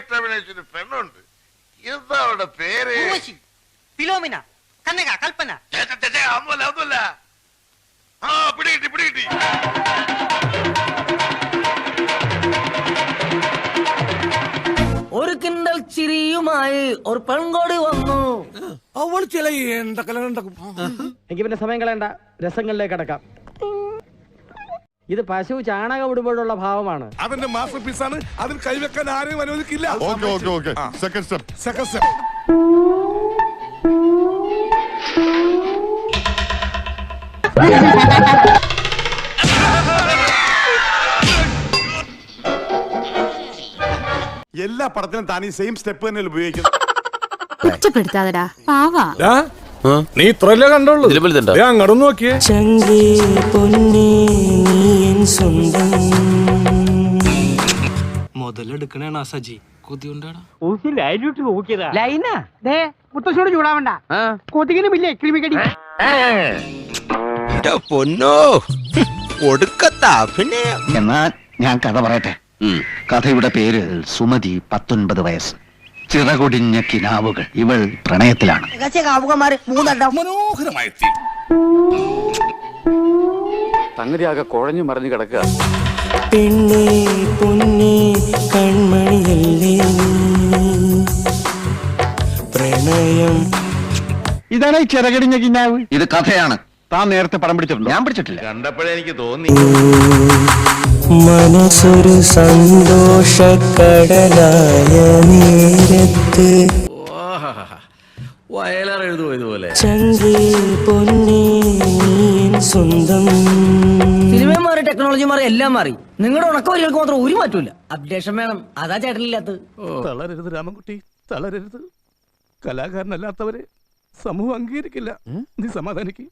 ഒരു പെണ്ണുണ്ട്. എന്താ അവളുടെ പേര് ഫിലോമിന കന്നക കൽപ്പന. ഒന്നുമല്ല ഒന്നുമല്ല ആ പിടികിട്ടി പിടികിട്ടി. ഒരു കിണ്ടൽ ചിരിയുമായി ഒരു പെൺകോടി വന്നു. അവൾ ചില എന്തൊക്കെ എനിക്ക് പിന്നെ സമയം കളയണ്ട. രസങ്ങളിലേക്ക് അടക്കാം ഇത് പശു ചാണകം ഇടുമ്പോഴുള്ള ഭാവമാണ്. അതിന്റെ മാസ്റ്റർ പീസാണ്. അതിൽ കൈവെക്കാൻ ആരെയും അനുവദിക്കില്ല. Okay okay okay. Second step second step എല്ലാ പടത്തിനും താൻ ഈ സെയിം സ്റ്റെപ്പ് തന്നെ ഉപയോഗിക്കുന്നു കുറ്റപ്പെടുത്താതടാ പാവാ. നീ ഇത്രല്ലേ കണ്ടുള്ളൂ. ദേ അങ്ങോട്ട് നോക്കിയേ. മുതലെടുക്കണേണ സജി ദേ മുത്തശ്ശോട് ചൂടാവണ്ട. ക്രിമികടി പൊന്നോ. ഒടുക്കത്ത പിന്നെ എന്നാ ഞാൻ കഥ പറയട്ടെ. കഥയുടെ പേര് സുമതി പത്തൊൻപത് വയസ്സ്. ചിറകൊടിഞ്ഞ കിനാവുകൾ ഇവൾ പ്രണയത്തിലാണ്. മനോഹരമായ തീം ആകെ കുഴഞ്ഞു മറിഞ്ഞു കിടക്കുക. പെണ്ണേ പൊന്നേ കൺമണിയല്ലേ? പ്രണയം. ഇതാണ് ഈ ചിറകടിഞ്ഞ കിനാവ്. ഇത് കഥയാണ്. താൻ നേരത്തെ പടം പിടിച്ചിട്ടുണ്ട്? ഞാൻ പിടിച്ചിട്ടില്ല. കണ്ടപ്പോഴേ എനിക്ക് തോന്നി. മനസ്സൊരു സന്തോഷക്കടലായ നേരത്ത്. വയലാർ എഴുതുപോയതുപോലെ ചന്ദ്രീ പൊന്നേ സ്വന്തം ടെക്നോളജി മാറി എല്ലാം മാറി. നിങ്ങളുടെ ഉണക്കവരികൾക്ക് മാത്രം ഒരു മാറ്റമില്ല അപ്ഡേഷൻ വേണം. അതാ ചേട്ടനില്ലാത്തത്. തളരരുത് രാമൻകുട്ടി. തളരരുത്. കലാകാരനല്ലാത്തവരെ സമൂഹം അംഗീകരിക്കില്ല. നീ സമാധാനിക്ക്.